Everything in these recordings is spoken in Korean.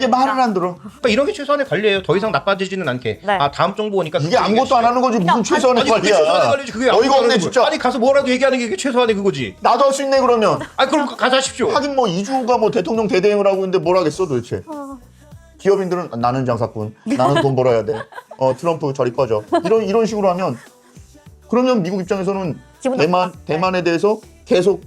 이게 말을 안 들어. 그러니까 이런 게 최소한의 관리예요. 더 이상 나빠지지는 않게. 네. 아 다음 정부 오니까 이게 아무것도 안 하는 거지 무슨 최소한의 아니, 그게 관리야. 최소한의 관리지. 그게 어이가 아무것도 안 없네 하는 진짜. 아니 가서 뭐라도 얘기하는 게 그게 최소한의 그거지. 나도 할 수 있네 그러면. 아 그럼 가서 하십시오. 하긴 뭐 이주가 뭐 대통령 대대행을 하고 있는데 뭘 하겠어 도대체. 기업인들은 나는 장사꾼, 나는 돈 벌어야 돼. 어 트럼프 저리 꺼져. 이런 이런 식으로 하면 그러면 미국 입장에서는 기분 대만 나빠. 네. 대만에 대해서 계속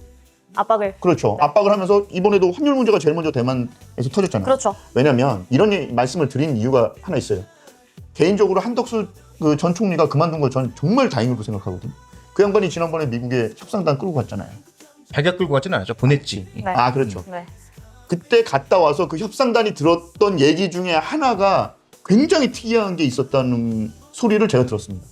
압박을. 그렇죠 압박을 하면서 이번에도 환율 문제가 제일 먼저 대만에서 터졌잖아요. 그렇죠. 왜냐면 이런 얘기- 말씀을 드린 이유가 하나 있어요. 개인적으로 한덕수 그 전 총리가 그만둔 걸 전 정말 다행으로 생각하거든. 그 양반이 지난번에 미국에 협상단 끌고 갔잖아요. 발격 끌고 가진 않았죠. 보냈지. 네. 아 그렇죠. 네. 그때 갔다 와서 그 협상단이 들었던 얘기 중에 하나가 굉장히 특이한 게 있었다는 소리를 제가 들었습니다.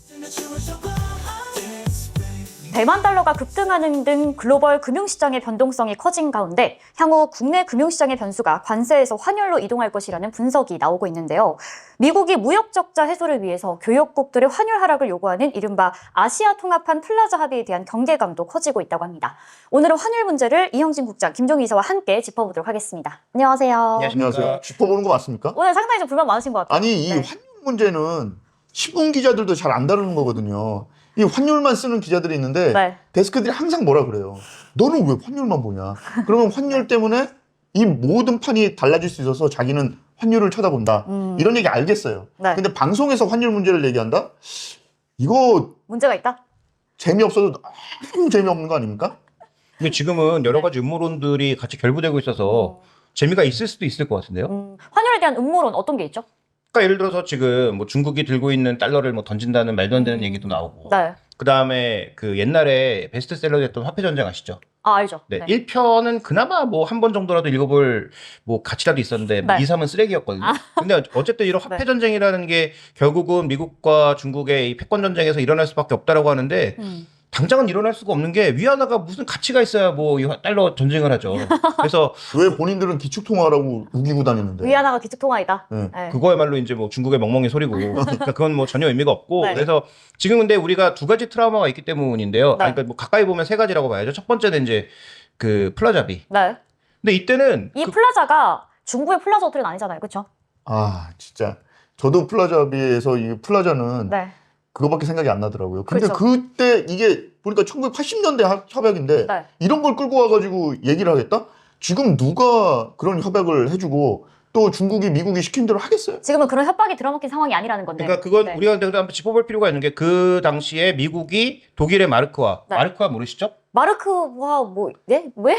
대만 달러가 급등하는 등 글로벌 금융시장의 변동성이 커진 가운데 향후 국내 금융시장의 변수가 관세에서 환율로 이동할 것이라는 분석이 나오고 있는데요. 미국이 무역 적자 해소를 위해서 교역국들의 환율 하락을 요구하는 이른바 아시아 통합한 플라자 합의에 대한 경계감도 커지고 있다고 합니다. 오늘은 환율 문제를 이형진 국장, 김종희 이사와 함께 짚어보도록 하겠습니다. 안녕하세요. 안녕하세요. 짚어보는 거 맞습니까? 오늘 상당히 좀 불만 많으신 것 같아요. 아니 이 네. 환율 문제는 신문 기자들도 잘 안 다루는 거거든요. 이 환율만 쓰는 기자들이 있는데 네. 데스크들이 항상 뭐라 그래요. 너는 왜 환율만 보냐? 그러면 환율 때문에 이 모든 판이 달라질 수 있어서 자기는 환율을 쳐다본다. 음. 이런 얘기 알겠어요. 네. 근데 방송에서 환율 문제를 얘기한다? 이거 문제가 있다? 재미없어도 아무 재미없는 거 아닙니까? 근데 지금은 여러 가지 음모론들이 같이 결부되고 있어서 재미가 있을 수도 있을 것 같은데요. 음, 환율에 대한 음모론 어떤 게 있죠? 그러니까 예를 들어서 지금 뭐 중국이 들고 있는 달러를 뭐 던진다는 말도 안 되는 얘기도 나오고. 네. 그 다음에 그 옛날에 베스트셀러 됐던 화폐 전쟁 아시죠? 아, 알죠. 네. 1편은 그나마 뭐 한 번 정도라도 읽어볼 뭐 가치라도 있었는데 네. 2, 3은 쓰레기였거든요. 근데 어쨌든 이런 화폐 네. 전쟁이라는 게 결국은 미국과 중국의 이 패권 전쟁에서 일어날 수밖에 없다라고 하는데 음. 당장은 일어날 수가 없는 게 위안화가 무슨 가치가 있어야 뭐 이 달러 전쟁을 하죠. 그래서 왜 본인들은 기축통화라고 우기고 다니는데? 위안화가 기축통화이다. 네. 네. 그거야말로 이제 뭐 중국의 멍멍이 소리고 그러니까 그건 뭐 전혀 의미가 없고 네. 그래서 지금 근데 우리가 두 가지 트라우마가 있기 때문인데요. 네. 아니, 그러니까 뭐 가까이 보면 세 가지라고 봐야죠. 첫 번째는 이제 그 플라자비. 네. 근데 이때는 이 그- 플라자가 중국의 플라자 호텔은 아니잖아요. 그렇죠? 아 진짜 저도 플라자비에서 이 플라자는 네. 그거밖에 생각이 안 나더라고요. 근데 그렇죠. 그때 이게 보니까 1980년대 협약인데 네. 이런 걸 끌고 와가지고 얘기를 하겠다? 지금 누가 그런 협약을 해주고 또 중국이 미국이 시킨 대로 하겠어요? 지금은 그런 협박이 들어먹힌 상황이 아니라는 건데. 그러니까 그건 네. 우리가 한번 짚어볼 필요가 있는 게 그 당시에 미국이 독일의 마르크화 네. 마르크화 모르시죠? 마르크와 뭐 네? 왜?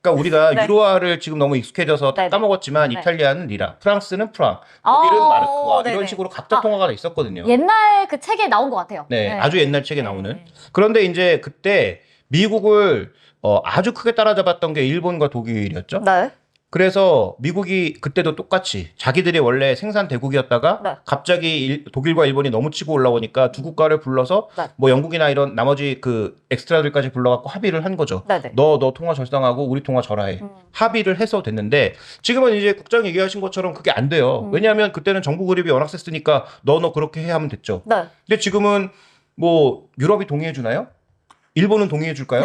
그러니까 우리가 네. 유로화를 지금 너무 익숙해져서 다 네, 네. 까먹었지만 네. 이탈리아는 리라, 프랑스는 프랑, 아, 독일은 마르크화 네네. 이런 식으로 각자 아, 통화가 다 있었거든요. 옛날 그 책에 나온 것 같아요. 네, 아주 옛날 책에 네. 나오는. 그런데 이제 그때 미국을 어, 아주 크게 따라잡았던 게 일본과 독일이었죠. 네. 그래서 미국이 그때도 똑같이 자기들이 원래 생산 대국이었다가 네. 갑자기 일- 독일과 일본이 너무 치고 올라오니까 두 국가를 불러서 네. 뭐 영국이나 이런 나머지 그 엑스트라들까지 불러갖고 합의를 한 거죠. 네네. 너 너 통화 절상하고 우리 통화 절하해. 음. 합의를 해서 됐는데 지금은 이제 국장 얘기하신 것처럼 그게 안 돼요. 음. 왜냐하면 그때는 정부 그립이 워낙 셌으니까 너 너 그렇게 해야 하면 됐죠. 네. 근데 지금은 뭐 유럽이 동의해 주나요? 일본은 동의해 줄까요?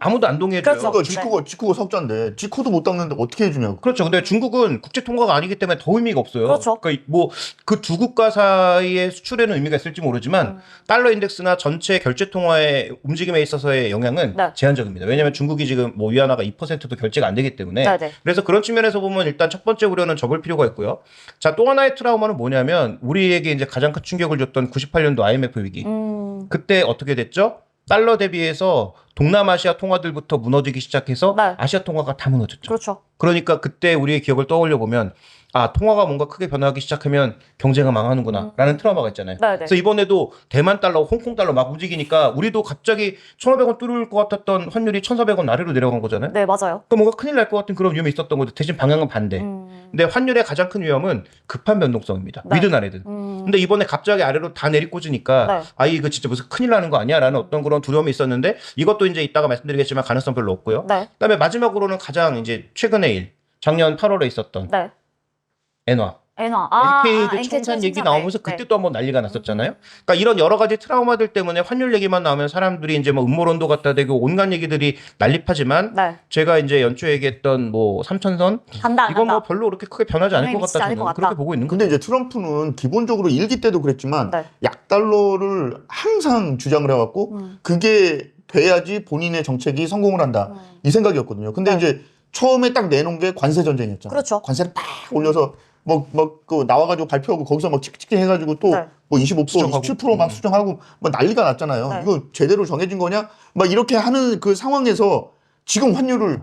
아무도 안 동의해 줘요. 그렇죠. 그러니까 지코가 지코가 석자인데 지코도 못 닦는데 어떻게 해주냐고. 그렇죠. 근데 중국은 국제 통과가 아니기 때문에 더 의미가 없어요. 그렇죠. 그러니까 뭐 그 두 국가 사이의 수출에는 의미가 있을지 모르지만 음. 달러 인덱스나 전체 결제 통화의 움직임에 있어서의 영향은 네. 제한적입니다. 왜냐하면 중국이 지금 뭐 위안화가 2%도 결제가 안 되기 때문에 네 네. 그래서 그런 측면에서 보면 일단 첫 번째 우려는 접을 필요가 있고요. 자, 또 하나의 트라우마는 뭐냐면 우리에게 이제 가장 큰 충격을 줬던 98년도 IMF 위기. 음. 그때 어떻게 됐죠? 달러 대비해서 동남아시아 통화들부터 무너지기 시작해서 네. 아시아 통화가 다 무너졌죠. 그렇죠. 그러니까 그때 우리의 기억을 떠올려 보면 아 통화가 뭔가 크게 변화하기 시작하면 경제가 망하는구나라는 트라우마가 있잖아요. 음. 네네. 그래서 이번에도 대만 달러, 홍콩 달러 막 움직이니까 우리도 갑자기 1,500원 뚫을 것 같았던 환율이 1,400원 아래로 내려간 거잖아요. 네 맞아요. 그러니까 뭔가 큰일 날 것 같은 그런 위험이 있었던 거죠. 대신 방향은 반대. 음. 근데 환율의 가장 큰 위험은 급한 변동성입니다. 네. 위든 아래든. 음. 근데 이번에 갑자기 아래로 다 내리꽂으니까 네. 아 이거 진짜 무슨 큰일 나는 거 아니야라는 어떤 그런 두려움이 있었는데 이것도 이제 이따가 말씀드리겠지만 가능성 별로 없고요. 네. 그다음에 마지막으로는 가장 이제 최근의 일 작년 8월에 있었던 네. 엔화 엔화. 아, NK도 아, NK 청산 얘기 청산. 나오면서 네, 그때 또 한번 난리가 났었잖아요. 그러니까 이런 여러 가지 트라우마들 때문에 환율 얘기만 나오면 사람들이 이제 뭐 음모론도 갖다 대고 온갖 얘기들이 난립하지만 네. 제가 이제 연초에 얘기했던 뭐 삼천선 간다. 이건 뭐 간다. 별로 그렇게 크게 변하지 않을 것 같다 않을 것 저는 같다. 그렇게 보고 있는 거예요. 근데 이제 트럼프는 기본적으로 일기 때도 그랬지만 네. 약달러를 항상 주장을 해왔고 음. 그게 돼야지 본인의 정책이 성공을 한다 음. 이 생각이었거든요. 근데 네. 이제 처음에 딱 내놓은 게 관세 전쟁이었잖아요. 그렇죠. 관세를 팍 올려서 뭐 뭐 그 나와가지고 발표하고 거기서 막 찍찍 해가지고 또 네. 뭐 25% 수정하고. 27%막 음. 수정하고 뭐 난리가 났잖아요. 네. 이거 제대로 정해진 거냐? 막 이렇게 하는 그 상황에서 지금 환율을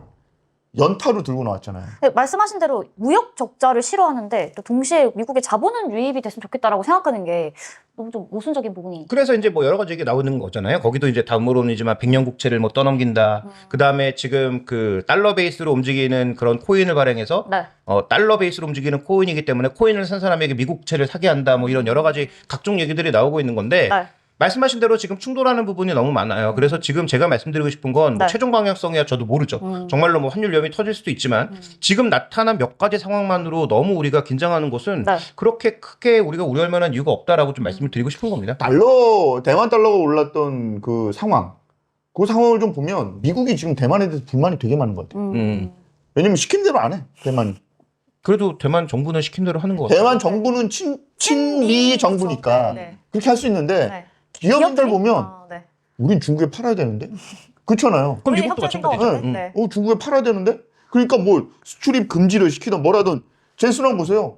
연타로 들고 나왔잖아요. 네, 말씀하신 대로 무역 적자를 싫어하는데 또 동시에 미국의 자본은 유입이 됐으면 좋겠다라고 생각하는 게 너무 좀 모순적인 부분이. 그래서 이제 뭐 여러 가지 얘기 나오는 거잖아요. 거기도 이제 다음으로는이지만 백년 국채를 뭐 떠넘긴다. 음. 그 다음에 지금 그 달러 베이스로 움직이는 그런 코인을 발행해서 네. 어, 달러 베이스로 움직이는 코인이기 때문에 코인을 산 사람에게 미국채를 사게 한다. 뭐 이런 여러 가지 각종 얘기들이 나오고 있는 건데 네. 말씀하신 대로 지금 충돌하는 부분이 너무 많아요. 그래서 지금 제가 말씀드리고 싶은 건뭐 네. 최종 방향성이야 저도 모르죠. 음. 정말로 뭐 환율 위험이 터질 수도 있지만 음. 지금 나타난 몇 가지 상황만으로 너무 우리가 긴장하는 것은 네. 그렇게 크게 우리가 우려할 만한 이유가 없다라고 좀 말씀을 드리고 싶은 겁니다. 달러 대만 달러가 올랐던 그 상황, 그 상황을 좀 보면 미국이 지금 대만에 대해서 불만이 되게 많은 것 같아요. 음. 음. 왜냐면 시킨 대로 안 해. 대만 그래도 대만 정부는 시킨 대로 하는 것 같아요. 대만 정부는 친 친미 정부니까 네, 네. 그렇게 할 수 있는데 네. 기업인들 기업들이- 보면 아, 네. 우린 중국에 팔아야 되는데 그렇잖아요. 그럼 우리 미국도 협조해준 마찬가지죠. 거거든. 응. 네. 어 중국에 팔아야 되는데 그러니까 뭘 수출입 금지를 시키든 뭐라든 제스랑 보세요.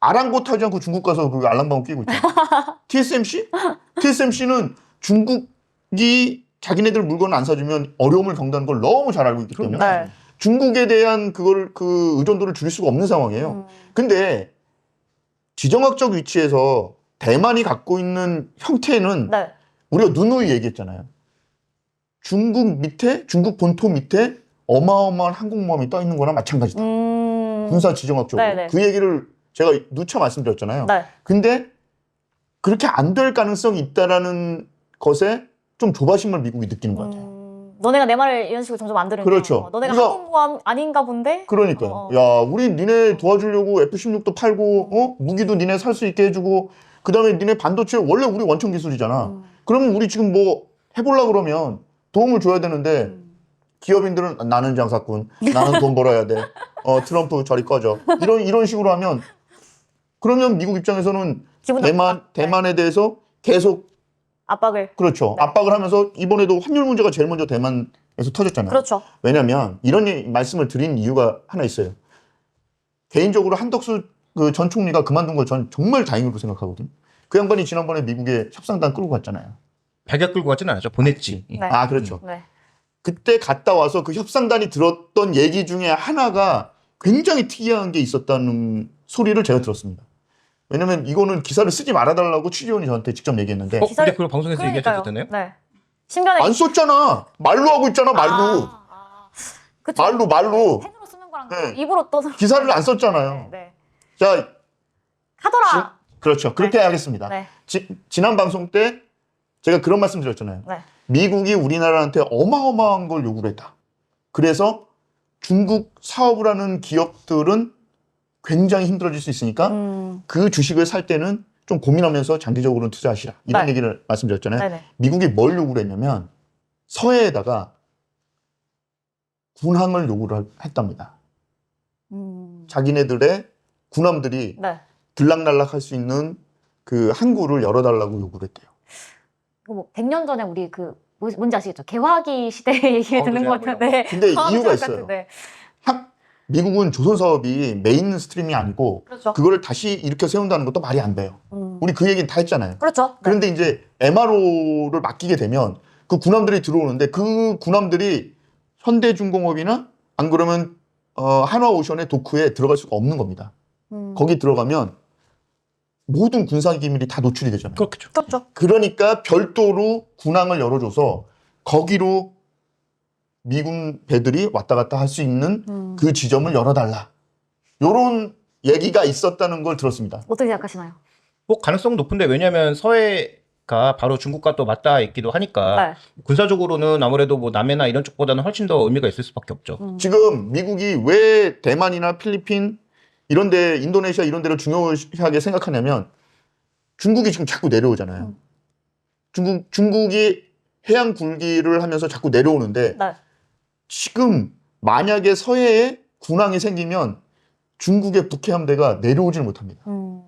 아랑곳하지 않고 중국 가서 그 알람방울 끼고 있잖아. TSMC? TSMC는 중국이 자기네들 물건 안 사주면 어려움을 겪는다는 걸 너무 잘 알고 있기 때문에 네. 중국에 대한 그걸 그 의존도를 줄일 수가 없는 상황이에요. 음. 근데 지정학적 위치에서 대만이 갖고 있는 형태는 네. 우리가 누누이 얘기했잖아요. 중국 밑에 중국 본토 밑에 어마어마한 항공모함이 떠 있는 거나 마찬가지다. 음. 군사 지정학적으로 네네. 그 얘기를 제가 누차 말씀드렸잖아요. 네. 근데 그렇게 안 될 가능성이 있다라는 것에 좀 조바심을 미국이 느끼는 것 같아요. 음, 너네가 내 말을 이런 식으로 점점 안 들으면 그렇죠. 어, 너네가 우리가- 항공모함 아닌가 본데 그러니까 어. 야 우리 니네 도와주려고 F-16도 팔고 어 무기도 니네 살 수 있게 해주고 그 다음에 니네 반도체 원래 우리 원천 기술이잖아. 음. 그러면 우리 지금 뭐 해보려 그러면 도움을 줘야 되는데 음. 기업인들은 나는 장사꾼, 나는 돈 벌어야 돼. 어 트럼프 저리 꺼져. 이런 이런 식으로 하면 그러면 미국 입장에서는 대만 나쁘다. 대만에 대해서 계속 압박을 그렇죠 네. 압박을 하면서 이번에도 환율 문제가 제일 먼저 대만에서 터졌잖아요. 그렇죠. 왜냐하면 이런 말씀을 드린 이유가 하나 있어요. 개인적으로 한덕수 그 전 총리가 그만둔 걸전 정말 다행으로 생각하거든요. 그 양반이 지난번에 미국에 협상단 끌고 갔잖아요. 백약 끌고 가지는 않았죠. 보냈지. 네. 아 그렇죠. 네. 그때 갔다 와서 그 협상단이 들었던 얘기 중에 하나가 굉장히 특이한 게 있었다는 소리를 제가 들었습니다. 왜냐면 이거는 기사를 쓰지 말아달라고 취재원이 저한테 직접 얘기했는데 어, 근데 그걸 방송에서 그러니까요. 얘기하셔도 되나요? 네. 신변에 안 썼잖아. 말로 하고 있잖아 말로. 아, 아. 그쵸. 말로 말로 펜으로 쓰는 거랑 네. 입으로 또 기사를 안 썼잖아요. 네. 네. 자 하더라. 그렇죠. 그렇게 하겠습니다. 네. 지, 지난 방송 때 제가 그런 말씀 드렸잖아요. 네. 미국이 우리나라한테 어마어마한 걸 요구를 했다. 그래서 중국 사업을 하는 기업들은 굉장히 힘들어질 수 있으니까 음. 그 주식을 살 때는 좀 고민하면서 장기적으로 투자하시라. 이런 네. 얘기를 말씀드렸잖아요. 네네. 미국이 뭘 요구를 했냐면 서해에다가 군항을 요구를 했답니다. 음. 자기네들의 군함들이 네. 들락날락 할 수 있는 그 항구를 열어달라고 요구를 했대요. 뭐 100년 전에 우리 그 뭐- 뭔지 아시겠죠? 개화기 시대 얘기 어, 듣는 것 같은데. 근데 이유가 있어요. 같은데. 학- 미국은 조선 사업이 메인 스트림이 아니고 그렇죠. 그거를 다시 일으켜 세운다는 것도 말이 안 돼요. 음. 우리 그 얘기는 다 했잖아요. 그렇죠. 네. 그런데 이제 MRO를 맡기게 되면 그 군함들이 들어오는데 그 군함들이 현대중공업이나 안 그러면 어, 한화오션의 도크에 들어갈 수가 없는 겁니다. 음. 거기 들어가면 모든 군사 기밀이 다 노출이 되잖아요. 그렇겠죠. 그렇죠. 그러니까 별도로 군항을 열어줘서 거기로 미군 배들이 왔다 갔다 할 수 있는 음. 그 지점을 열어달라. 요런 얘기가 있었다는 걸 들었습니다. 어떻게 생각하시나요? 뭐 가능성 높은데 왜냐하면 서해가 바로 중국과 또 맞닿아 있기도 하니까 네. 군사적으로는 아무래도 뭐 남해나 이런 쪽보다는 훨씬 더 의미가 있을 수밖에 없죠. 음. 지금 미국이 왜 대만이나 필리핀 이런데 인도네시아 이런 데를 중요하게 생각하냐면 중국이 지금 자꾸 내려오잖아요. 음. 중국 중국이 해양 굴기를 하면서 자꾸 내려오는데 네. 지금 만약에 서해에 군항이 생기면 중국의 북해 함대가 내려오질 못합니다. 음.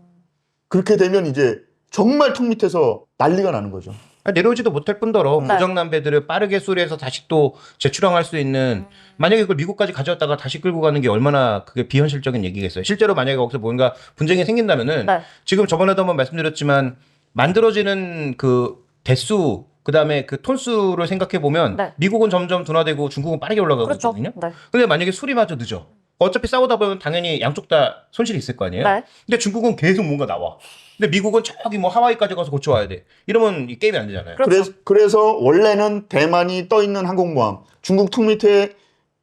그렇게 되면 이제 정말 턱 밑에서 난리가 나는 거죠. 아, 내려오지도 못할 뿐더러 네. 무정남배들을 빠르게 수리해서 다시 또 재출항할 수 있는 음. 만약에 그걸 미국까지 가져왔다가 다시 끌고 가는 게 얼마나 그게 비현실적인 얘기겠어요. 실제로 만약에 거기서 뭔가 분쟁이 생긴다면은 네. 지금 저번에도 한번 말씀드렸지만 만들어지는 그 대수 그다음에 그 톤수를 생각해 보면 네. 미국은 점점 둔화되고 중국은 빠르게 올라가고 그렇죠. 네. 근데 만약에 수리마저 늦어. 어차피 싸우다 보면 당연히 양쪽 다 손실이 있을 거 아니에요. 네. 근데 중국은 계속 뭔가 나와. 근데 미국은 저기 뭐 하와이까지 가서 고쳐와야 돼. 이러면 이 게임이 안 되잖아요. 그렇죠. 그래서, 그래서 원래는 대만이 떠 있는 항공모함, 중국 턱 밑에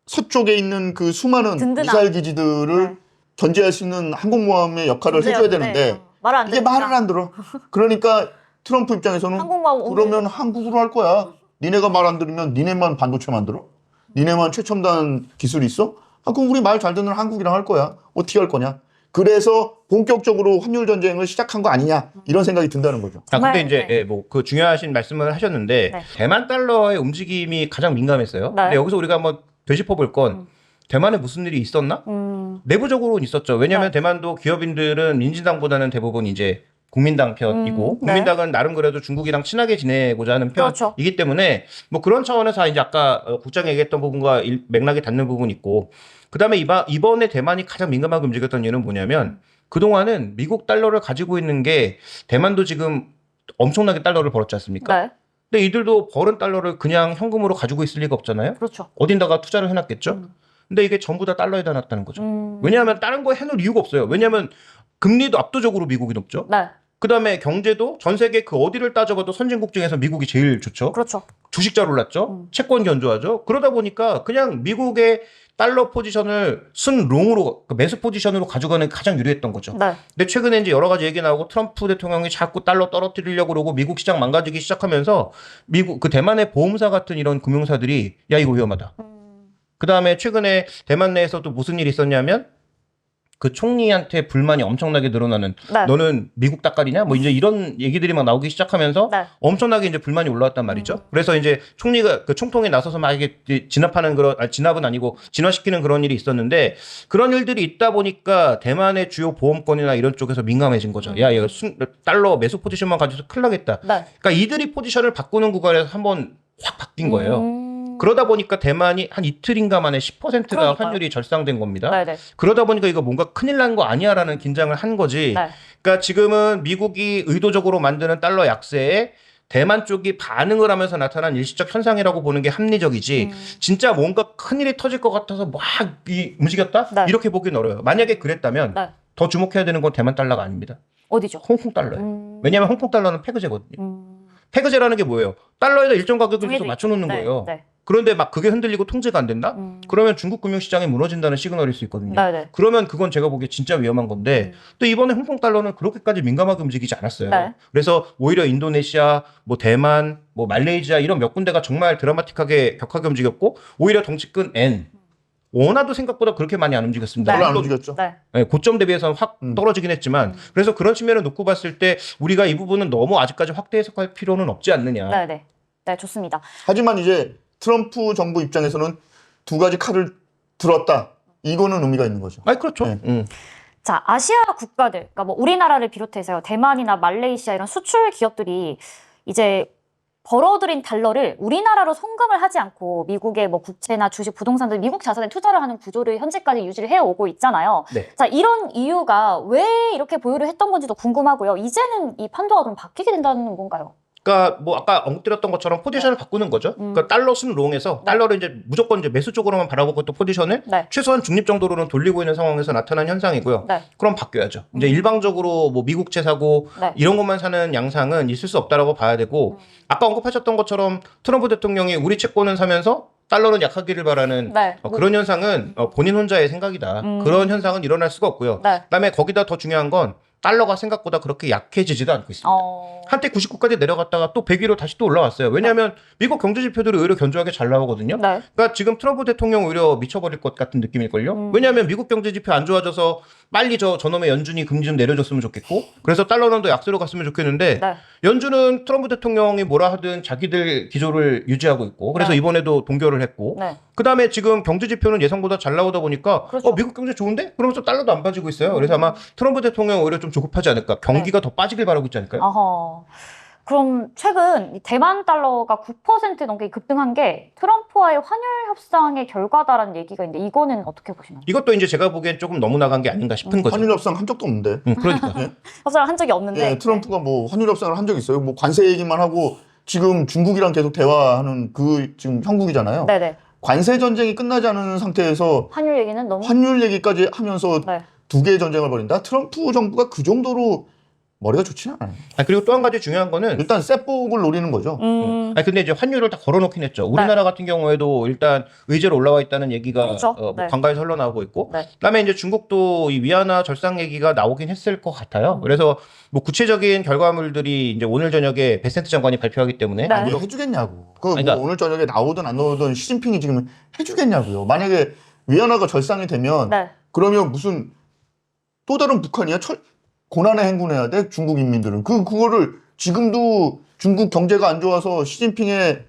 서쪽에 있는 그 수많은 든든한. 미사일 기지들을 네. 견제할 수 있는 항공모함의 역할을 해줘야 되는데 말을 안 이게 듣니까. 말을 안 들어. 그러니까 트럼프 입장에서는 항공모함 오늘- 그러면 한국으로 할 거야. 니네가 말 안 들으면 니네만 반도체 만들어? 니네만 최첨단 기술이 있어? 아, 그럼 우리 말 잘 듣는 한국이랑 할 거야. 어떻게 할 거냐? 그래서 본격적으로 환율 전쟁을 시작한 거 아니냐 이런 생각이 든다는 거죠. 아 근데 정말, 이제 네. 예, 뭐그 중요하신 말씀을 하셨는데 네. 대만 달러의 움직임이 가장 민감했어요. 네. 근데 여기서 우리가 한번 되짚어 볼 건 음. 대만에 무슨 일이 있었나? 음. 내부적으로는 있었죠. 왜냐하면 네. 대만도 기업인들은 민진당보다는 대부분 이제 국민당 편이고 음, 네. 국민당은 나름 그래도 중국이랑 친하게 지내고자 하는 그렇죠. 편이기 때문에 뭐 그런 차원에서 이제 아까 어, 국장이 얘기했던 부분과 일- 맥락이 닿는 부분이 있고 그다음에 이바, 이번에 대만이 가장 민감하게 움직였던 이유는 뭐냐면 그동안은 미국 달러를 가지고 있는 게 대만도 지금 엄청나게 달러를 벌었지 않습니까? 네. 근데 이들도 벌은 달러를 그냥 현금으로 가지고 있을 리가 없잖아요. 그렇죠. 어딘다가 투자를 해놨겠죠. 음. 근데 이게 전부 다 달러에다 놨다는 거죠. 음. 왜냐하면 다른 거 해놓을 이유가 없어요. 왜냐하면 금리도 압도적으로 미국이 높죠. 네. 그 다음에 경제도 전 세계 그 어디를 따져봐도 선진국 중에서 미국이 제일 좋죠. 그렇죠. 주식 잘 올랐죠. 음. 채권 견조하죠. 그러다 보니까 그냥 미국의 달러 포지션을 순 롱으로 그 매수 포지션으로 가져가는 게 가장 유리했던 거죠. 네. 근데 최근에 이제 여러 가지 얘기 나오고 트럼프 대통령이 자꾸 달러 떨어뜨리려고 그러고 미국 시장 망가지기 시작하면서 미국 그 대만의 보험사 같은 이런 금융사들이 야 이거 위험하다. 음. 그 다음에 최근에 대만 내에서도 무슨 일이 있었냐면 그 총리한테 불만이 엄청나게 늘어나는 네. 너는 미국 닭갈이냐 뭐 이제 이런 얘기들이 막 나오기 시작하면서 네. 엄청나게 이제 불만이 올라왔단 말이죠. 그래서 이제 총리가 그 총통에 나서서 막 이게 진압하는 그런 아, 진압은 아니고 진화시키는 그런 일이 있었는데 그런 일들이 있다 보니까 대만의 주요 보험권이나 이런 쪽에서 민감해진 거죠. 야, 이거 순, 달러 매수 포지션만 가지고 큰일 나겠다. 네. 그러니까 이들이 포지션을 바꾸는 구간에서 한번 확 바뀐 거예요. 음. 그러다 보니까 대만이 한 이틀인가 만에 10%가 그러니까요. 환율이 절상된 겁니다. 네네. 그러다 보니까 이거 뭔가 큰일 난 거 아니야라는 긴장을 한 거지. 네. 그러니까 지금은 미국이 의도적으로 만드는 달러 약세에 대만 쪽이 반응을 하면서 나타난 일시적 현상이라고 보는 게 합리적이지. 음. 진짜 뭔가 큰일이 터질 것 같아서 막 이, 움직였다? 네. 이렇게 보기는 어려워요. 만약에 그랬다면 네. 더 주목해야 되는 건 대만 달러가 아닙니다. 어디죠? 홍콩 달러예요. 음. 왜냐하면 홍콩 달러는 페그제거든요. 음. 페그제라는 게 뭐예요? 달러에다 일정 가격을 계속 맞춰놓는 네, 거예요. 네. 그런데 막 그게 흔들리고 통제가 안 된다? 음. 그러면 중국 금융시장이 무너진다는 시그널일 수 있거든요. 네네. 그러면 그건 제가 보기에 진짜 위험한 건데 음. 또 이번에 홍콩 달러는 그렇게까지 민감하게 움직이지 않았어요. 네. 그래서 오히려 인도네시아, 뭐 대만, 뭐 말레이시아 이런 몇 군데가 정말 드라마틱하게 격하게 움직였고 오히려 덩치 큰 N 원화도 생각보다 그렇게 많이 안 움직였습니다. 네. 별로 안 움직였죠. 네. 네, 고점 대비해서는 확 음. 떨어지긴 했지만 그래서 그런 측면을 놓고 봤을 때 우리가 이 부분은 너무 아직까지 확대 해석할 필요는 없지 않느냐. 네 네. 네, 좋습니다. 하지만 이제 트럼프 정부 입장에서는 두 가지 칼을 들었다. 이거는 의미가 있는 거죠. 아니 그렇죠. 네. 음. 자, 아시아 국가들, 그러니까 뭐 우리나라를 비롯해서요, 대만이나 말레이시아 이런 수출 기업들이 이제 벌어들인 달러를 우리나라로 송금을 하지 않고 미국의 뭐 국채나 주식, 부동산들 미국 자산에 투자를 하는 구조를 현재까지 유지를 해오고 있잖아요. 네. 자, 이런 이유가 왜 이렇게 보유를 했던 건지도 궁금하고요. 이제는 이 판도가 좀 바뀌게 된다는 건가요? 그러니까 뭐 아까 언급드렸던 것처럼 포지션을 바꾸는 거죠. 음. 그러니까 달러 순 롱에서 네. 달러를 이제 무조건 이제 매수 쪽으로만 바라보고 또 포지션을 네. 최소한 중립 정도로는 돌리고 있는 상황에서 나타난 현상이고요. 네. 그럼 바뀌어야죠. 이제 음. 일방적으로 뭐 미국채 사고 네. 이런 것만 사는 양상은 있을 수 없다라고 봐야 되고 음. 아까 언급하셨던 것처럼 트럼프 대통령이 우리 채권은 사면서 달러는 약하기를 바라는 네. 어, 그런 현상은 어, 본인 혼자의 생각이다. 음. 그런 현상은 일어날 수가 없고요. 네. 그다음에 거기다 더 중요한 건 달러가 생각보다 그렇게 약해지지도 않고 있습니다. 어. 한때 99까지 내려갔다가 또 100위로 다시 또 올라왔어요. 왜냐하면 미국 경제 지표들이 오히려 견조하게 잘 나오거든요. 네. 그러니까 지금 트럼프 대통령 오히려 미쳐버릴 것 같은 느낌일걸요. 음. 왜냐하면 미국 경제 지표 안 좋아져서 빨리 저 저놈의 연준이 금리 좀 내려줬으면 좋겠고 그래서 달러는 더 약세로 갔으면 좋겠는데 네. 연준은 트럼프 대통령이 뭐라 하든 자기들 기조를 유지하고 있고 그래서 네. 이번에도 동결을 했고 네. 그다음에 지금 경제 지표는 예상보다 잘 나오다 보니까 그렇죠. 어 미국 경제 좋은데? 그러면서 달러도 안 빠지고 있어요. 그래서 아마 트럼프 대통령 오히려 좀 조급하지 않을까. 경기가 더 빠지길 바라고 있지 않을까요? 어허. 그럼 최근 이 대만 달러가 9% 넘게 급등한 게 트럼프와의 환율 협상의 결과다라는 얘기가 있는데 이거는 어떻게 보시나요? 이것도 이제 제가 보기엔 조금 너무 나간 게 아닌가 싶은 거죠. 환율 협상 한 적도 없는데. 음, 그러니까. 협상을 한 적이 없는데 예, 트럼프가 뭐 환율 협상을 한적 있어요. 뭐 관세 얘기만 하고 지금 중국이랑 계속 대화하는 그 지금 형국이잖아요. 네네 관세 전쟁이 끝나지 않은 상태에서 환율 얘기는 너무 환율 얘기까지 하면서 네. 두 개의 전쟁을 벌인다. 트럼프 정부가 그 정도로 머리가 좋지는 않아요. 아, 그리고 또 한 가지 중요한 거는 일단 셋복을 노리는 거죠. 음, 아 근데 이제 환율을 다 걸어놓긴 했죠. 우리나라 같은 경우에도 일단 의제로 올라와 있다는 얘기가 그렇죠. 어, 뭐 네. 관가에서 흘러나오고 있고, 네. 그다음에 이제 중국도 이 위안화 절상 얘기가 나오긴 했을 것 같아요. 음. 그래서 뭐 구체적인 결과물들이 이제 오늘 저녁에 베센트 장관이 발표하기 때문에 네. 아니 해주겠냐고. 그뭐 그러니까- 오늘 저녁에 나오든 안 나오든 시진핑이 지금 해주겠냐고요. 만약에 위안화가 절상이 되면 네. 그러면 무슨 또 다른 북한이야? 철, 고난에 행군해야 돼? 중국 인민들은. 그, 그거를 지금도 중국 경제가 안 좋아서 시진핑의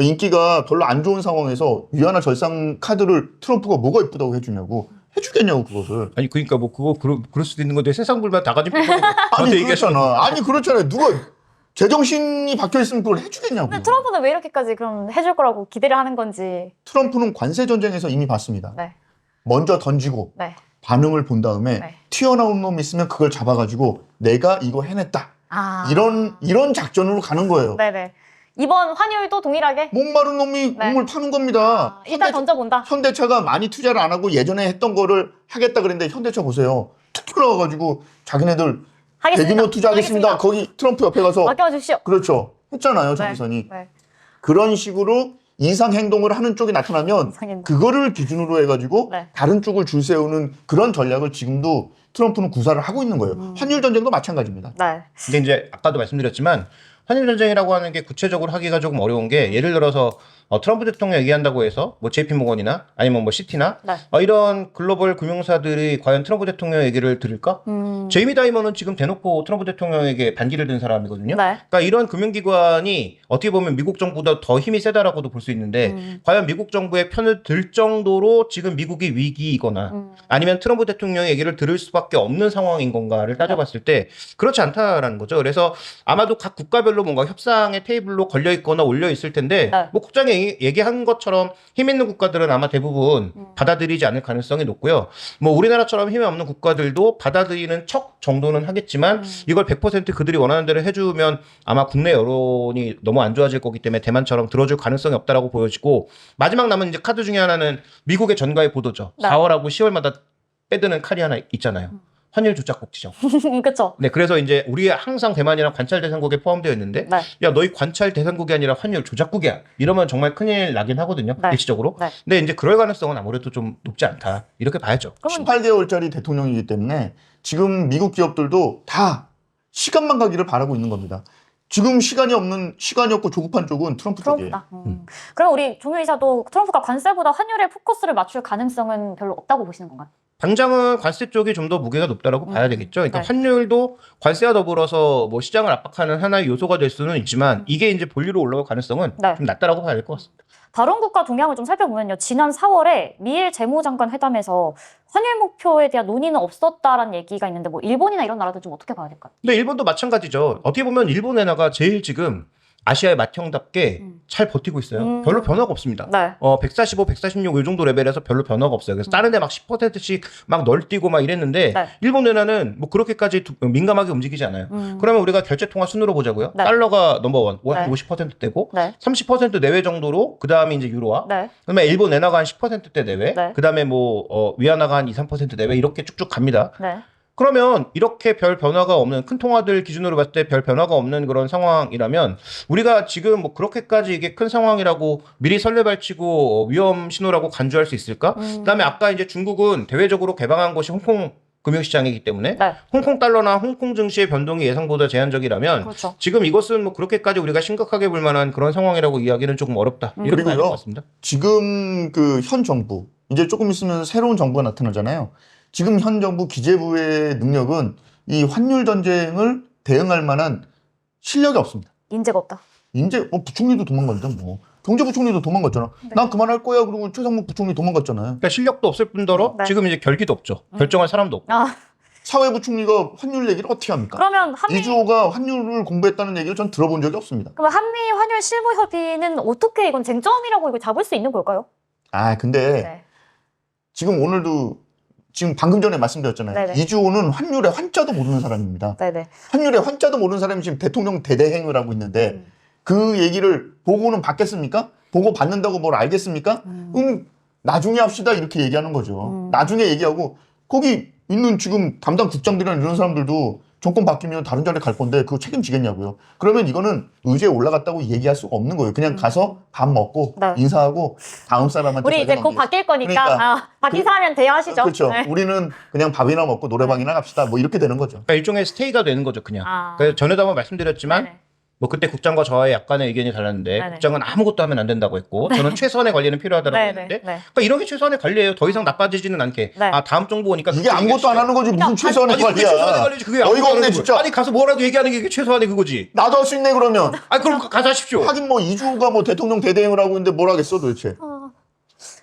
인기가 별로 안 좋은 상황에서 위안화 절상 카드를 트럼프가 뭐가 이쁘다고 해주냐고. 해주겠냐고, 그것을. 아니 그러니까 뭐 그거 그럴, 그럴 수도 있는 건데 세상 불만 다 가진 아니, 그렇잖아. 아니, 그렇잖아요. 누가 제정신이 박혀 있으면 그걸 해주겠냐고. 근데 트럼프는 왜 이렇게까지 그럼 해줄 거라고 기대를 하는 건지 트럼프는 관세 전쟁에서 이미 봤습니다. 네. 먼저 던지고 네. 반응을 본 다음에 네. 튀어나온 놈 있으면 그걸 잡아가지고 내가 이거 해냈다. 아 이런 이런 작전으로 가는 거예요. 네네 이번 환율도 동일하게 목마른 놈이 네. 몸을 파는 겁니다. 아, 일단 던져본다. 현대차가 많이 투자를 안 하고 예전에 했던 거를 하겠다 그랬는데 현대차 보세요. 툭 들어와가지고 자기네들 하겠습니다. 대규모 투자하겠습니다. 하겠습니다. 거기 트럼프 옆에 가서 맡겨주십시오. 그렇죠. 했잖아요. 네. 자기선이. 네. 그런 식으로 이상 행동을 하는 쪽이 나타나면 이상 행동. 그거를 기준으로 해가지고 네. 다른 쪽을 줄 세우는 그런 전략을 지금도 트럼프는 구사를 하고 있는 거예요. 음. 환율 전쟁도 마찬가지입니다. 네. 근데 이제 아까도 말씀드렸지만 환율 전쟁이라고 하는 게 구체적으로 하기가 조금 어려운 게 예를 들어서 어, 트럼프 대통령 얘기한다고 해서 뭐 JP 모건이나 아니면 뭐 시티나 네. 어, 이런 글로벌 금융사들이 과연 트럼프 대통령 얘기를 들을까? 음. 제이미 다이먼은 지금 대놓고 트럼프 대통령에게 반기를 든 사람이거든요. 네. 그러니까 이런 금융기관이 어떻게 보면 미국 정부보다 더 힘이 세다라고도 볼 수 있는데 음. 과연 미국 정부의 편을 들 정도로 지금 미국이 위기이거나 음. 아니면 트럼프 대통령의 얘기를 들을 수밖에 없는 상황인 건가를 따져봤을 때 그렇지 않다라는 거죠. 그래서 아마도 각 국가별로 뭔가 협상의 테이블로 걸려 있거나 올려 있을 텐데 네. 뭐 국장이 얘기- 얘기한 것처럼 힘 있는 국가들은 아마 대부분 음. 받아들이지 않을 가능성이 높고요. 뭐 우리나라처럼 힘이 없는 국가들도 받아들이는 척 정도는 하겠지만 음. 이걸 100% 그들이 원하는 대로 해주면 아마 국내 여론이 너무 안 좋아질 거기 때문에 대만처럼 들어줄 가능성이 없다라고 보여지고 마지막 남은 이제 카드 중에 하나는 미국의 전가의 보도죠. 네. 4월하고 10월마다 빼드는 칼이 하나 있잖아요. 음. 환율 조작국 지정. 그쵸. 네, 그래서 이제 우리 항상 대만이랑 관찰 대상국에 포함되어 있는데, 네. 야 너희 관찰 대상국이 아니라 환율 조작국이야. 이러면 정말 큰일 나긴 하거든요. 네. 일시적으로. 네. 근데 이제 그럴 가능성은 아무래도 좀 높지 않다. 이렇게 봐야죠. 그러면 18개월짜리 대통령이기 때문에 지금 미국 기업들도 다 시간만 가기를 바라고 있는 겁니다. 지금 시간이 없는 시간이 없고 조급한 쪽은 트럼프 쪽이에요. 트럼프다. 음. 그럼 우리 종효 이사도 트럼프가 관세보다 환율에 포커스를 맞출 가능성은 별로 없다고 보시는 건가요? 당장은 관세 쪽이 좀 더 무게가 높다라고 음. 봐야 되겠죠. 그러니까 네. 환율도 관세와 더불어서 뭐 시장을 압박하는 하나의 요소가 될 수는 있지만 이게 이제 본리로 올라올 가능성은 네. 좀 낮다라고 봐야 될 것 같습니다. 다른 국가 동향을 좀 살펴보면요. 지난 4월에 미일 재무장관 회담에서 환율 목표에 대한 논의는 없었다라는 얘기가 있는데 뭐 일본이나 이런 나라들 좀 어떻게 봐야 될까요? 근데 일본도 마찬가지죠. 어떻게 보면 일본 엔화가 제일 지금 아시아의 맏형답게 음. 잘 버티고 있어요. 음. 별로 변화가 없습니다. 네. 어, 145, 146, 이 정도 레벨에서 별로 변화가 없어요. 그래서 다른 데 막 10%씩 막 널뛰고 막 이랬는데, 네. 일본 엔화는 뭐 그렇게까지 두- 민감하게 움직이지 않아요. 음. 그러면 우리가 결제 통화 순으로 보자고요. 네. 달러가 넘버원, 네. 한 50%대고, 네. 30% 내외 정도로, 그 다음에 이제 유로화, 네. 그다음에 일본 엔화가 한 10%대 내외, 네. 그 다음에 뭐, 어, 위안화가 한 2, 3% 내외, 이렇게 쭉쭉 갑니다. 네. 그러면 이렇게 별 변화가 없는 큰 통화들 기준으로 봤을 때 별 변화가 없는 그런 상황이라면 우리가 지금 뭐 그렇게까지 이게 큰 상황이라고 미리 설레발치고 위험 신호라고 간주할 수 있을까? 음. 그다음에 아까 이제 중국은 대외적으로 개방한 곳이 홍콩 금융시장이기 때문에 네. 홍콩 달러나 홍콩 증시의 변동이 예상보다 제한적이라면 그렇죠. 지금 이것은 뭐 그렇게까지 우리가 심각하게 볼 만한 그런 상황이라고 이야기는 조금 어렵다. 음. 그리고요. 지금 그 현 정부 이제 조금 있으면 새로운 정부가 나타나잖아요. 지금 현 정부 기재부의 능력은 이 환율 전쟁을 대응할 만한 실력이 없습니다. 인재가 없다. 이제 뭐 부총리도 도망갔는데 뭐 경제부총리도 도망갔잖아. 네. 난 그만할 거야. 그리고 최상목 부총리 도망갔잖아요. 그러니까 실력도 없을 뿐더러 네. 지금 이제 결기도 없죠. 음. 결정할 사람도 없고. 아, 사회부총리가 환율 얘기를 어떻게 합니까? 그러면 한미 이주호가 환율을 공부했다는 얘기를 전 들어본 적이 없습니다. 그럼 한미 환율 실무 협의는 어떻게 이건 쟁점이라고 이거 잡을 수 있는 걸까요? 아 근데 네. 지금 오늘도 지금 방금 전에 말씀드렸잖아요. 네네. 이주호는 환율의 환자도 모르는 사람입니다. 네네. 환율의 환자도 모르는 사람이 지금 대통령 대대행을 하고 있는데 음. 그 얘기를 보고는 받겠습니까? 보고 받는다고 뭘 알겠습니까? 음. 음, 나중에 합시다 이렇게 얘기하는 거죠. 음. 나중에 얘기하고 거기 있는 지금 담당 국장들이나 이런 사람들도 정권 바뀌면 다른 자리 갈 건데 그거 책임지겠냐고요. 그러면 이거는 의제에 올라갔다고 얘기할 수가 없는 거예요. 그냥 음. 가서 밥 먹고 네. 인사하고 다음 사람한테 우리 이제 곧. 바뀔 거니까 그러니까 아, 바뀐 그- 사람이랑 대화하시죠. 그렇죠. 네. 우리는 그냥 밥이나 먹고 노래방이나 갑시다. 뭐 이렇게 되는 거죠. 그러니까 일종의 스테이가 되는 거죠, 그냥. 아. 그래서 전에도 한번 말씀드렸지만 네네. 뭐 그때 국장과 저와의 약간의 의견이 달랐는데 네네. 국장은 아무것도 하면 안 된다고 했고 저는 최소한의 관리는 필요하다고. 했는데 네. 그러니까 이런 게 최소한의 관리예요. 더 이상 나빠지지는 않게. 네. 아 다음 정부 오니까 이게 아무것도 안 하는 거지 무슨 최소한의 아니 그게 최소한의 관리야. 관리지 그게 어이가 없네 진짜. 아니 가서 뭐라도 얘기하는 게 최소한의 그거지. 나도 할 수 있네 그러면. 아 그럼 가서 하십시오. 하긴 뭐 이주호가 뭐 대통령 대대행을 하고 있는데 뭘 하겠어 도대체. 아,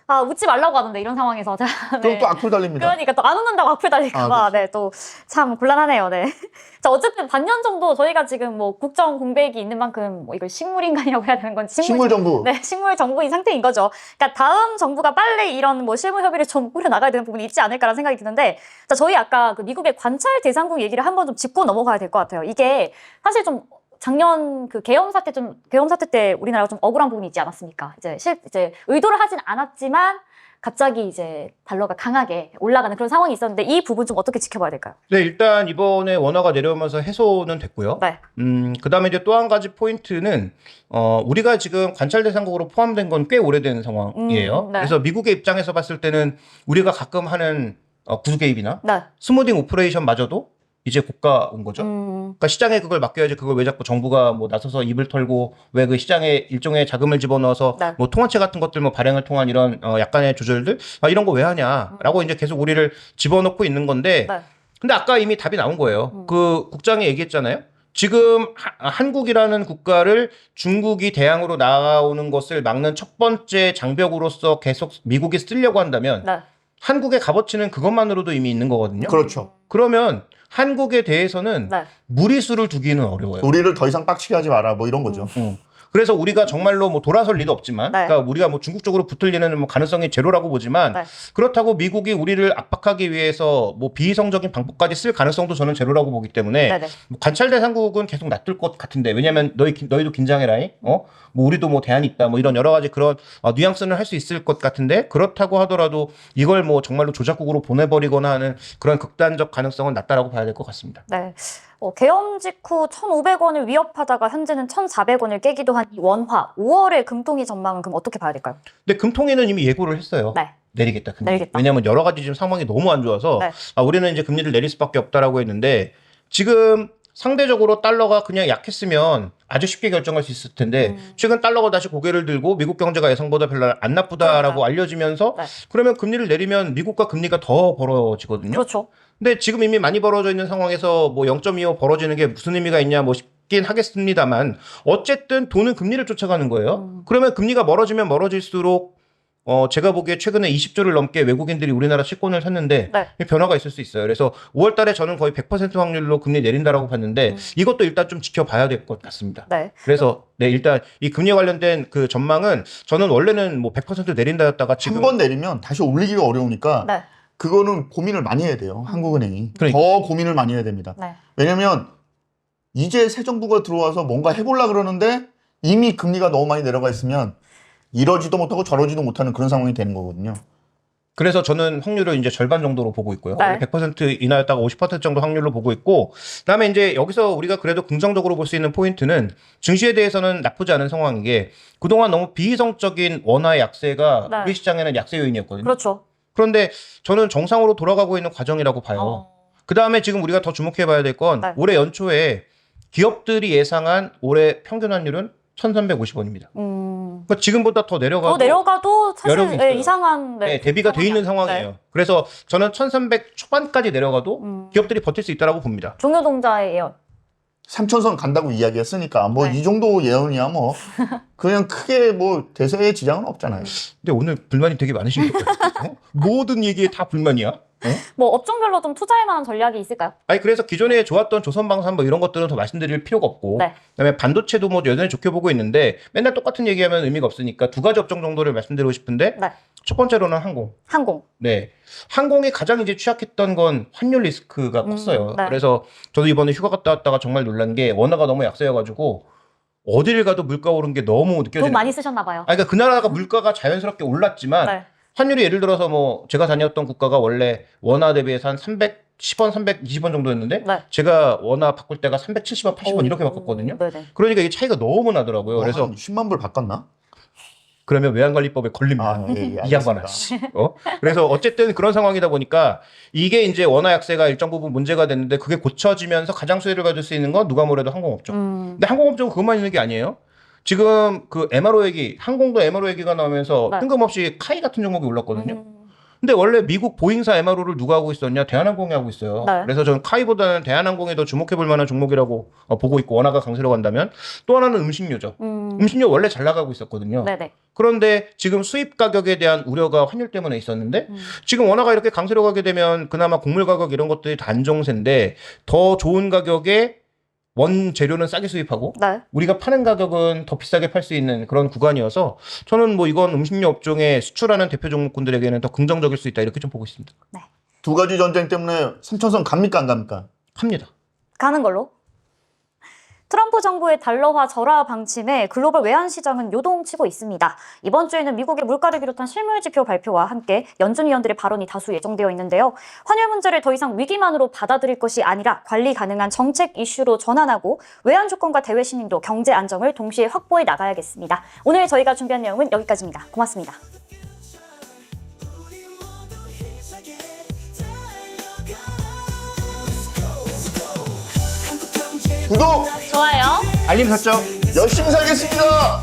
아, 웃지 말라고 하던데 이런 상황에서. 자, 그럼 네. 또 악플 달립니다. 그러니까 또 안 웃는다고 악플 달릴까봐 아, 네, 또 참 곤란하네요. 네. 자, 어쨌든 반년 정도 저희가 지금 뭐 국정 공백이 있는 만큼 뭐 이걸 식물인간이라고 해야 되는 건지 식물 정부. 네, 식물 정부인 상태인 거죠. 그러니까 다음 정부가 빨리 이런 뭐 실무 협의를 좀 꾸려 나가야 되는 부분이 있지 않을까라는 생각이 드는데, 자, 저희 아까 그 미국의 관찰 대상국 얘기를 한번 좀 짚고 넘어가야 될 것 같아요. 이게 사실 좀 작년 그 계엄 사태 좀 계엄 사태 때 우리나라가 좀 억울한 부분이 있지 않았습니까? 이제 실 이제 의도를 하진 않았지만 갑자기 이제 달러가 강하게 올라가는 그런 상황이 있었는데 이 부분 좀 어떻게 지켜봐야 될까요? 네 일단 이번에 원화가 내려오면서 해소는 됐고요. 네. 음 그다음에 이제 또 한 가지 포인트는 어 우리가 지금 관찰 대상국으로 포함된 건 꽤 오래된 상황이에요. 음, 네. 그래서 미국의 입장에서 봤을 때는 우리가 가끔 하는 어, 구두 개입이나 네. 스무딩 오퍼레이션마저도 이제 고가 온 거죠. 음, 그러니까 시장에 그걸 맡겨야지 그걸 왜 자꾸 정부가 뭐 나서서 입을 털고 왜 그 시장에 일종의 자금을 집어넣어서 네. 뭐 통화체 같은 것들 뭐 발행을 통한 이런 어 약간의 조절들 아 이런 거 왜 하냐라고 이제 계속 우리를 집어넣고 있는 건데 네. 근데 아까 이미 답이 나온 거예요. 음. 그 국장이 얘기했잖아요. 지금 하- 한국이라는 국가를 중국이 대항으로 나오는 것을 막는 첫 번째 장벽으로서 계속 미국이 쓰려고 한다면 네. 한국의 값어치는 그것만으로도 이미 있는 거거든요. 그렇죠. 그러면 한국에 대해서는 네. 무리수를 두기는 어려워요. 우리를 더 이상 빡치게 하지 마라 뭐 이런 거죠. 어. 그래서 우리가 정말로 뭐 돌아설 리도 없지만, 네. 그러니까 우리가 뭐 중국 쪽으로 붙을 리는 뭐 가능성이 제로라고 보지만, 네. 그렇다고 미국이 우리를 압박하기 위해서 뭐 비이성적인 방법까지 쓸 가능성도 저는 제로라고 보기 때문에 네네. 뭐 관찰 대상국은 계속 놔둘 것 같은데 왜냐하면 너희 기- 너희도 긴장해라잉, 어, 뭐 우리도 뭐 대안이 있다, 뭐 이런 여러 가지 그런 어, 뉘앙스는 할 수 있을 것 같은데 그렇다고 하더라도 이걸 뭐 정말로 조작국으로 보내버리거나 하는 그런 극단적 가능성은 낮다라고 봐야 될 것 같습니다. 네. 어, 계엄 직후 1,500원을 위협하다가 현재는 1,400원을 깨기도 한 이 원화 5월의 금통위 전망은 그럼 어떻게 봐야 될까요? 근데 금통위는 이미 예고를 했어요. 네. 내리겠다. 금리. 내리겠다. 왜냐하면 여러 가지 지금 상황이 너무 안 좋아서 네. 아, 우리는 이제 금리를 내릴 수밖에 없다라고 했는데 지금 상대적으로 달러가 그냥 약했으면 아주 쉽게 결정할 수 있을 텐데 음. 최근 달러가 다시 고개를 들고 미국 경제가 예상보다 별로 안 나쁘다라고 그러니까요. 알려지면서 네. 그러면 금리를 내리면 미국과 금리가 더 벌어지거든요. 그렇죠. 근데 지금 이미 많이 벌어져 있는 상황에서 뭐 0.25 벌어지는 게 무슨 의미가 있냐 뭐 싶긴 하겠습니다만 어쨌든 돈은 금리를 쫓아가는 거예요. 음. 그러면 금리가 멀어지면 멀어질수록 어 제가 보기에 최근에 20조를 넘게 외국인들이 우리나라 채권을 샀는데 네. 변화가 있을 수 있어요. 그래서 5월 달에 저는 거의 100% 확률로 금리 내린다라고 봤는데 음. 이것도 일단 좀 지켜봐야 될 것 같습니다. 네. 그래서 네 일단 이 금리 관련된 그 전망은 저는 원래는 뭐 100% 내린다였다가 지금 한 번 내리면 다시 올리기가 어려우니까 네. 그거는 고민을 많이 해야 돼요. 한국은행이 그러니까. 더 고민을 많이 해야 됩니다. 네. 왜냐면 이제 새 정부가 들어와서 뭔가 해보려 그러는데 이미 금리가 너무 많이 내려가 있으면 이러지도 못하고 저러지도 못하는 그런 상황이 되는 거거든요. 그래서 저는 확률을 이제 절반 정도로 보고 있고요. 네. 원래 100% 인하였다가 50% 정도 확률로 보고 있고, 그다음에 이제 여기서 우리가 그래도 긍정적으로 볼 수 있는 포인트는 증시에 대해서는 나쁘지 않은 상황인 게 그동안 너무 비이성적인 원화의 약세가 네. 우리 시장에는 약세 요인이었거든요. 그렇죠. 그런데 저는 정상으로 돌아가고 있는 과정이라고 봐요. 어. 그 다음에 지금 우리가 더 주목해 봐야 될 건 네. 올해 연초에 기업들이 예상한 올해 평균 환율은 1,350원입니다. 음, 그러니까 지금보다 더 내려가도 더 내려가도 사실 있어요. 이상한 네, 네, 대비가 돼 있는 상황이에요. 네. 그래서 저는 1,300 초반까지 내려가도 음, 기업들이 버틸 수 있다라고 봅니다. 종료동자의 예언. 삼천선 간다고 이야기했으니까 뭐 네. 이 정도 예언이야 뭐 그냥 크게 뭐 대세에 지장은 없잖아요. 근데 오늘 불만이 되게 많으신 것 같아요. 어? 모든 얘기에 다 불만이야. 뭐 업종별로 좀 투자할 만한 전략이 있을까요? 아니 그래서 기존에 좋았던 조선방산 뭐 이런 것들은 더 말씀드릴 필요가 없고 네. 그다음에 반도체도 뭐 여전히 좋게 보고 있는데 맨날 똑같은 얘기하면 의미가 없으니까 두 가지 업종 정도를 말씀드리고 싶은데 네. 첫 번째로는 항공. 항공. 네. 항공이 가장 이제 취약했던 건 환율 리스크가 음, 컸어요. 네. 그래서 저도 이번에 휴가 갔다 왔다가 정말 놀란 게 원화가 너무 약세여가지고 어디를 가도 물가 오른 게 너무 느껴지는 돈 많이 쓰셨나 봐요. 아니, 그러니까 그 나라가 물가가 자연스럽게 올랐지만 네. 환율이 예를 들어서 뭐 제가 다녔던 국가가 원래 원화 대비해서 한 310원, 320원 정도였는데 네. 제가 원화 바꿀 때가 370원, 80원 오, 이렇게 바꿨거든요. 네네. 그러니까 이게 차이가 너무 나더라고요. 뭐 그래서 한 10만 불 바꿨나? 그러면 외환관리법에 걸립니다. 아, 예, 예, 이 양반아. 씨. 어? 그래서 어쨌든 그런 상황이다 보니까 이게 이제 원화 약세가 일정 부분 문제가 됐는데 그게 고쳐지면서 가장 수혜를 받을 수 있는 건 누가 뭐래도 항공업종. 음, 근데 항공업종은 그것만 있는 게 아니에요. 지금 그 MRO 얘기, 항공도 MRO 얘기가 나오면서 네. 뜬금없이 카이 같은 종목이 올랐거든요. 음, 근데 원래 미국 보잉사 MRO를 누가 하고 있었냐? 대한항공이 하고 있어요. 네. 그래서 저는 카이보다는 대한항공에 더 주목해 볼 만한 종목이라고 어, 보고 있고 원화가 강세로 간다면 또 하나는 음식료죠. 음, 음식료 원래 잘 나가고 있었거든요. 네네. 그런데 지금 수입 가격에 대한 우려가 환율 때문에 있었는데 음. 지금 원화가 이렇게 강세로 가게 되면 그나마 곡물 가격 이런 것들이 다 안정세인데 더 좋은 가격에 원 재료는 싸게 수입하고 네. 우리가 파는 가격은 더 비싸게 팔 수 있는 그런 구간이어서 저는 뭐 이건 음식료 업종에 수출하는 대표 종목군들에게는 더 긍정적일 수 있다 이렇게 좀 보고 있습니다. 두 가지 전쟁 때문에 삼천선 갑니까 안 갑니까? 합니다. 가는 걸로. 트럼프 정부의 달러화 절하 방침에 글로벌 외환 시장은 요동치고 있습니다. 이번 주에는 미국의 물가를 비롯한 실물 지표 발표와 함께 연준 위원들의 발언이 다수 예정되어 있는데요. 환율 문제를 더 이상 위기만으로 받아들일 것이 아니라 관리 가능한 정책 이슈로 전환하고 외환 주권과 대외 신용도 경제 안정을 동시에 확보해 나가야겠습니다. 오늘 저희가 준비한 내용은 여기까지입니다. 고맙습니다. 구독 좋아요. 알림 설정. 열심히 살겠습니다.